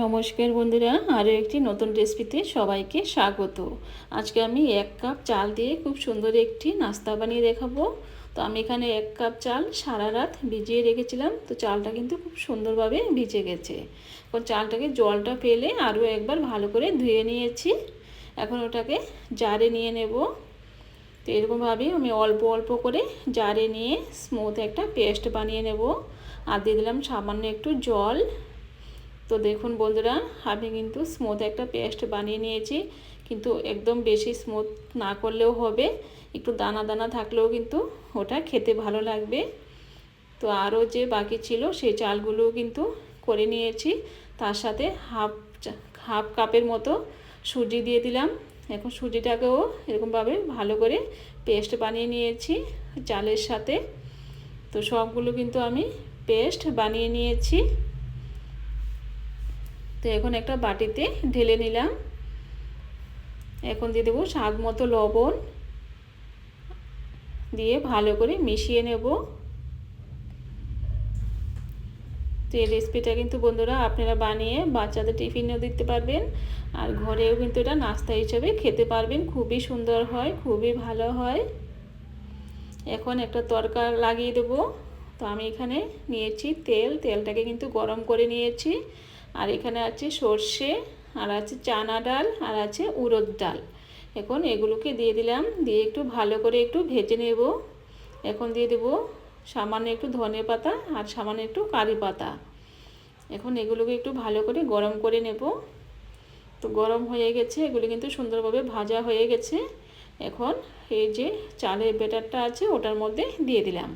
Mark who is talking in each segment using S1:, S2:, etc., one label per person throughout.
S1: নমস্কার বন্ধুরা, আরও একটি নতুন রেসিপিতে সবাইকে স্বাগত। আজকে আমি এক কাপ চাল দিয়ে খুব সুন্দর একটি নাস্তা বানিয়ে দেখাবো। তো আমি এখানে এক কাপ চাল সারা রাত ভিজিয়ে রেখেছিলাম, তো চালটা কিন্তু খুব সুন্দরভাবে ভিজে গেছে। এখন চালটাকে জলটা ফেলে আরও একবার ভালো করে ধুয়ে নিয়েছি। এখন ওটাকে জারে নিয়ে নেব। তো এরকমভাবে আমি অল্প অল্প করে জারে নিয়ে স্মুথ একটা পেস্ট বানিয়ে নেব। আর দিয়ে দিলাম সামান্য একটু জল। তো দেখুন বন্ধুরা, আমি কিন্তু স্মুথ একটা পেস্ট বানিয়ে নিয়েছি। কিন্তু একদম বেশি স্মুথ না করলেও হবে। একটু দানা দানা থাকলেও কিন্তু ওটা খেতে ভালো লাগবে। তো আরও যে বাকি ছিল সেই চালগুলোও কিন্তু করে নিয়েছি। তার সাথে হাফ হাফ কাপের মতো সুজি দিয়ে দিলাম। এখন সুজিটাকেও এরকমভাবে ভালো করে পেস্ট বানিয়ে নিয়েছি চালের সাথে। তো সবগুলো কিন্তু আমি পেস্ট বানিয়ে নিয়েছি। তো এখন একটা বাটিতে ঢেলে নিলাম। এখন দিয়ে দেবো স্বাদ মতো লবণ দিয়ে ভালো করে মিশিয়ে নেব। তো এই রেসিপিটা কিন্তু বন্ধুরা আপনারা বানিয়ে বাচ্চাদের টিফিনেও দিতে পারবেন আর ঘরেও কিন্তু এটা নাস্তা হিসেবে খেতে পারবেন। খুবই সুন্দর হয়, খুবই ভালো হয়। এখন একটা তরকা লাগিয়ে দেবো। তো আমি এখানে নিয়েছি তেল, তেলটাকে কিন্তু গরম করে নিয়েছি। আর এখানে আছে সর্ষে, আর আছে চানা ডাল, আর আছে উড়দ ডাল। এখন এগুলোকে দিয়ে দিলাম, দিয়ে একটু ভালো করে একটু ভেজে নেব। এখন দিয়ে দেব সামান্য একটু ধনে পাতা আর সামান্য একটু কারি পাতা। এখন এগুলোকে একটু ভালো করে গরম করে নেব। তো গরম হয়ে গেছে, এগুলো কিন্তু সুন্দরভাবে ভাজা হয়ে গেছে। এখন এই যে চালের বেটারটা আছে, ওটার মধ্যে দিয়ে দিলাম।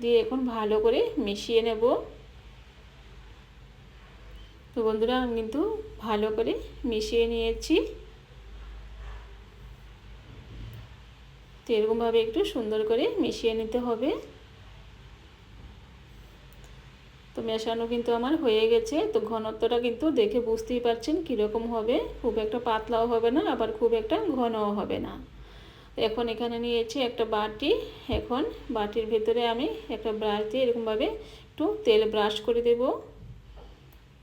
S1: দিয়ে এখন ভালো করে মিশিয়ে নেব। তো বন্ধুরা, আমি কিন্তু ভালো করে মিশিয়ে নিয়েছি। তো এরকমভাবে একটু সুন্দর করে মিশিয়ে নিতে হবে। তো মেশানো কিন্তু আমার হয়ে গেছে। তো ঘনত্বটা কিন্তু দেখে বুঝতেই পারছেন কীরকম হবে। খুব একটা পাতলাও হবে না, আবার খুব একটা ঘনও হবে না। এখন এখানে নিয়েছি একটা বাটি। এখন বাটির ভেতরে আমি একটা ব্রাশ দিয়ে এরকমভাবে একটু তেল ব্রাশ করে দেবো।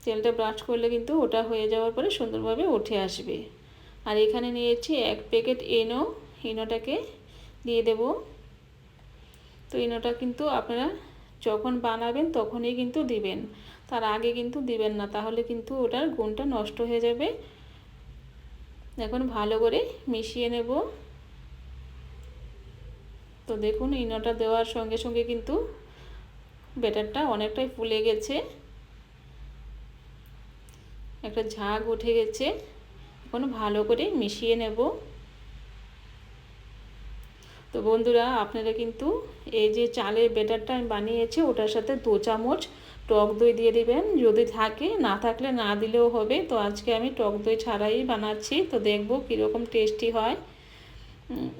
S1: তেলটা ব্রাশ করলে কিন্তু ওটা হয়ে যাওয়ার পরে সুন্দরভাবে উঠে আসবে। আর এখানে নিয়েছি এক প্যাকেট এনো। ইনোটাকে দিয়ে দেব। তো ইনোটা কিন্তু আপনারা যখন বানাবেন তখনই কিন্তু দিবেন। তার আগে কিন্তু দিবেন না, তাহলে কিন্তু ওটার গুণটা নষ্ট হয়ে যাবে। এখন ভালো করে মিশিয়ে নেব। তো দেখুন ইনোটা দেওয়ার সঙ্গে সঙ্গে কিন্তু ব্যাটারটা অনেকটাই ফুলে গেছে। একটা ঝাঁক উঠে গেছে। এখন ভালো করে মিশিয়ে নেব। তো বন্ধুরা, আপনারা কিন্তু এই যে চালের বেটারটা আমি বানিয়েছি, ওটার সাথে দু চামচ টক দই দিয়ে দিবেন। যদি থাকে, না থাকলে না দিলেও হবে। তো আজকে আমি টক দই ছাড়াই বানাচ্ছি। তো দেখব কীরকম টেস্টি হয়।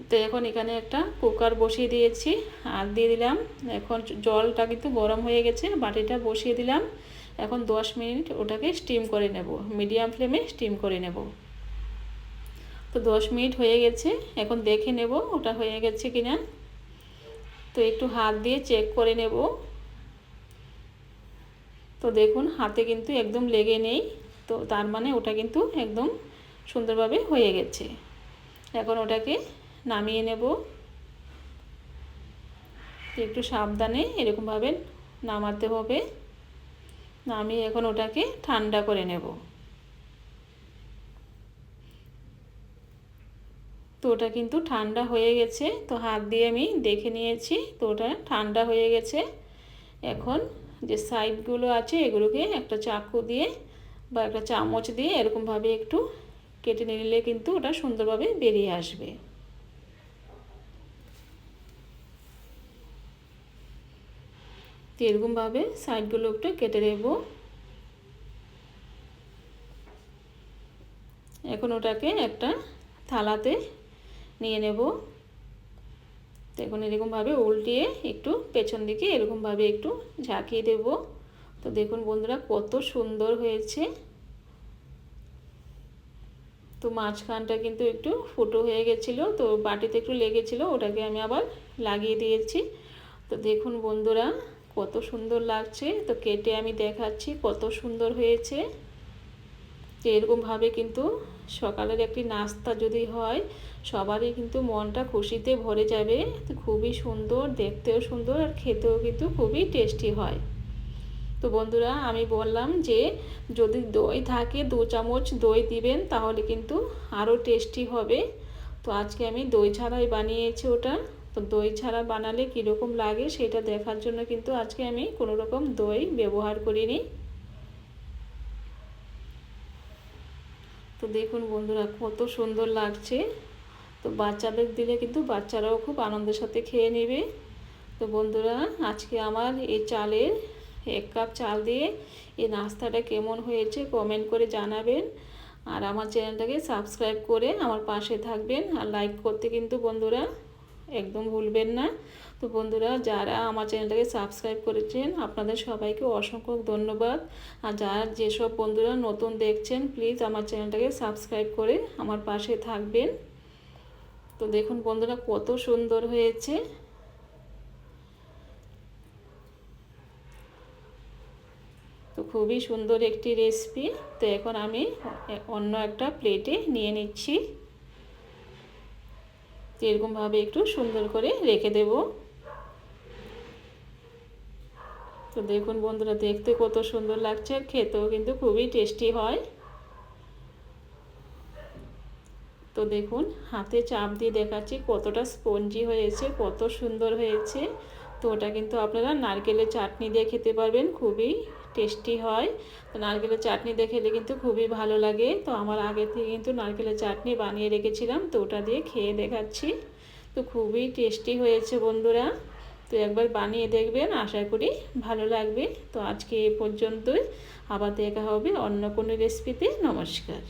S1: তো এখন এখানে একটা কুকার বসিয়ে দিয়েছি। আর দিয়ে দিলাম, এখন জলটা কিন্তু গরম হয়ে গেছে, বাটিটা বসিয়ে দিলাম। এখন 10 মিনিট ওটাকে স্টিম করে নেব মিডিয়াম ফ্লেমে স্টিম করে নেব। তো 10 মিনিট হয়ে গেছে, এখন দেখে নেব ওটা হয়ে গেছে কিনা। তো একটু হাত দিয়ে চেক করে নেব। তো দেখুন, হাতে কিন্তু একদম লেগে নেই, তো তার মানে ওটা কিন্তু একদম সুন্দরভাবে হয়ে গেছে। এখন ওটাকে নামিয়ে নেব। একটু সাবধানে এরকমভাবে নামাতে হবে। আমি এখন ওটাকে ঠান্ডা করে নেব। তো ওটা কিন্তু ঠান্ডা হয়ে গেছে, তো হাত দিয়ে আমি দেখে নিয়েছি, তো ওটা ঠান্ডা হয়ে গেছে। এখন যে সাইডগুলো আছে, এগুলোকে একটা চাকু দিয়ে বা একটা চামচ দিয়ে এরকমভাবে একটু কেটে নিলে কিন্তু ওটা সুন্দরভাবে বেরিয়ে আসবে। তো এরকমভাবে সাইডগুলো একটু কেটে দেব এখন ওটাকে একটা থালাতে নিয়ে নেব। তো এখন এরকমভাবে উল্টিয়ে একটু পেছন দিকে এরকমভাবে একটু ঝাঁকিয়ে দেব। তো দেখুন বন্ধুরা কত সুন্দর হয়েছে। তো মাঝখানটা কিন্তু একটু ফুটো হয়ে গেছিল, তো বাটিতে একটু লেগেছিলো, ওটাকে আমি আবার লাগিয়ে দিয়েছি। তো দেখুন বন্ধুরা কত সুন্দর লাগছে। তো কেটে আমি দেখাচ্ছি কত সুন্দর হয়েছে। এরকমভাবে কিন্তু সকালের একটি নাস্তা যদি হয়, সবারই কিন্তু মনটা খুশিতে ভরে যাবে। তো খুবই সুন্দর, দেখতেও সুন্দর আর খেতেও কিন্তু খুবই টেস্টি হয়। তো বন্ধুরা, আমি বললাম যে যদি দই থাকে, দু চামচ দই দিবেন তাহলে কিন্তু আরও টেস্টি হবে। তো আজকে আমি দই ছাড়াই বানিয়েছি ওটা। তো দই ছাড়া বানালে কীরকম লাগে সেটা দেখার জন্য কিন্তু আজকে আমি কোনো রকম দই ব্যবহার করিনি। তো দেখুন বন্ধুরা কত সুন্দর লাগছে। তো বাচ্চাদের দিলে কিন্তু বাচ্চারাও খুব আনন্দের সাথে খেয়ে নেবে। তো বন্ধুরা আজকে আমার এই চালের এক কাপ চাল দিয়ে এই নাস্তাটা কেমন হয়েছে কমেন্ট করে জানাবেন। আর আমার চ্যানেলটাকে সাবস্ক্রাইব করে আমার পাশে থাকবেন। আর লাইক করতে কিন্তু বন্ধুরা একদম ভুলবেন না। তো বন্ধুরা, যারা আমার চ্যানেলটাকে সাবস্ক্রাইব করেছেন, আপনাদের সবাইকে অসংখ্য ধন্যবাদ। আর যারা যেসব বন্ধুরা নতুন দেখছেন, প্লিজ আমার চ্যানেলটাকে সাবস্ক্রাইব করে আমার পাশে থাকবেন। তো দেখুন বন্ধুরা, কত সুন্দর হয়েছে। তো খুবই সুন্দর একটি রেসিপি তো এখন আমি অন্য একটা প্লেটে নিয়ে নিচ্ছি। তো এরকমভাবে একটু সুন্দর করে রেখে দেব। তো দেখুন বন্ধুরা, দেখতে কত সুন্দর লাগছে আর খেতেও কিন্তু খুবই টেস্টি হয়। তো দেখুন, হাতে চাপ দিয়ে দেখাচ্ছি কতটা স্পঞ্জি হয়েছে, কত সুন্দর হয়েছে। তো ওটা কিন্তু আপনারা নারকেলের চাটনি দিয়ে খেতে পারবেন, খুবই টেস্টি হয়। তো নারকেলের চাটনি দেখেলে কিন্তু খুবই ভালো লাগে। তো আমার আগে থেকে কিন্তু নারকেলের চাটনি বানিয়ে রেখেছিলাম। তো ওটা দিয়ে খেয়ে দেখাচ্ছি। তো খুবই টেস্টি হয়েছে বন্ধুরা। তো একবার বানিয়ে দেখবেন, আশা করি ভালো লাগবে। তো আজকে এ পর্যন্তই। আবার দেখা হবে অন্য কোনো রেসিপিতে নমস্কার।